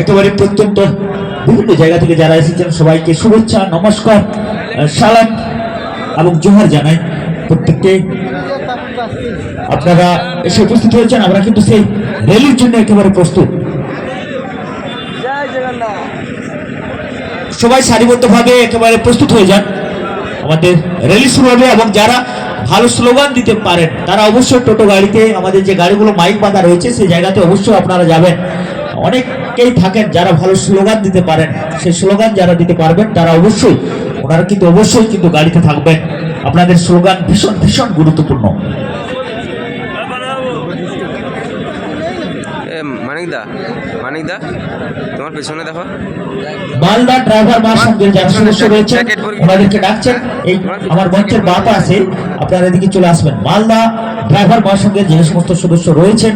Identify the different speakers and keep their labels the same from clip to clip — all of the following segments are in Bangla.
Speaker 1: একেবারে প্রত্যন্ত বিভিন্ন জায়গা থেকে যারা এসেছেন সবাইকে শুভেচ্ছা, নমস্কার সালাম এবং জোহার জানাই। প্রত্যেককে আপনারা এসে উপস্থিত হয়েছেন, আমরা কিন্তু সেই র্যালির জন্য একেবারে প্রস্তুত। সবাই সারিবদ্ধভাবে একেবারে প্রস্তুত হয়ে যান। আমাদের র্যালি শুরু হবে এবং যারা ভালো স্লোগান দিতে পারেন, তারা অবশ্যই টোটো গাড়িতে আমাদের যে গাড়িগুলো মাইক বাঁধা রয়েছে, সেই জায়গাতে অবশ্যই আপনারা যাবেন। অনেকেই থাকেন যারা ভালো স্লোগান দিতে পারেন। সেই স্লোগান যারা দিতে পারবেন তারা অবশ্যই ওনারা কিন্তু অবশ্যই কিন্তু গাড়িতে থাকবেন। আপনাদের স্লোগান ভীষণ ভীষণ গুরুত্বপূর্ণ।
Speaker 2: মানিকদা মানিকদা তোমার পেছনে দেখো।
Speaker 1: মালদা ড্রাইভার মা সঙ্গে যারা সদস্য রয়েছেন ওনাদেরকে ডাকছেন। এই আমার মঞ্চের বা পাশে আপনারা এদিকে চলে আসবেন। মালদা ড্রাইভার মা সঙ্গে যে সমস্ত সদস্য রয়েছেন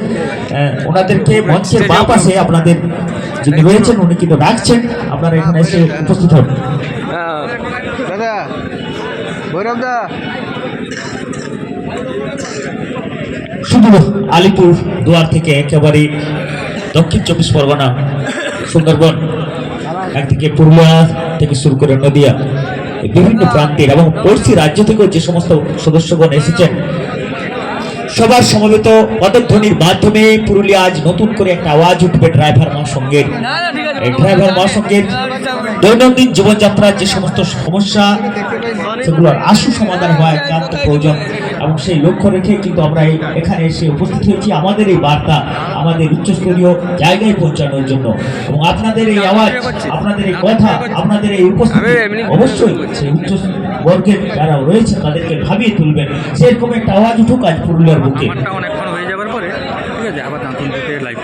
Speaker 1: ওনাদেরকে মঞ্চের বা পাশে আপনাদের যিনি রয়েছেন উনি কিন্তু ডাকছেন। আপনারা এখানে এসে উপস্থিত হন।
Speaker 3: দাদা ভৈরব দা।
Speaker 1: শুধু আলিপুর দুয়ার থেকে একেবারে দক্ষিণ চব্বিশ পরগনা সুন্দরবন একদিকে পুরুলিয়া থেকে শুরু করে নদিয়া বিভিন্ন প্রান্তের এবং পড়শি রাজ্য থেকেও যে সমস্ত সদস্যগণ এসেছেন সবার সমবেত পদধ্বনির মাধ্যমে পুরুলিয়া আজ নতুন করে একটা আওয়াজ উঠবে ড্রাইভার মহাসংঘের। এই ড্রাইভার মহাসংঘের দৈনন্দিন জীবনযাত্রার যে সমস্ত সমস্যা সেগুলোর আশু সমাধান হওয়া একান্ত প্রয়োজন। এবং সেই লক্ষ্য রেখে কিন্তু আমরা এখানে এসে উপস্থিত হয়েছি আমাদের এই বার্তা আমাদের উচ্চস্তরীয় জায়গায় পৌঁছানোর জন্য। এবং আপনাদের এই আওয়াজ আপনাদের এই কথা আপনাদের এই উপস্থিতি অবশ্যই সেই উচ্চ বর্গের যারা রয়েছে তাদেরকে ভাবিয়ে তুলবেন। সেরকম একটা আওয়াজ উঠুক আজ পুরুলিয়ার বুকে। লাইভ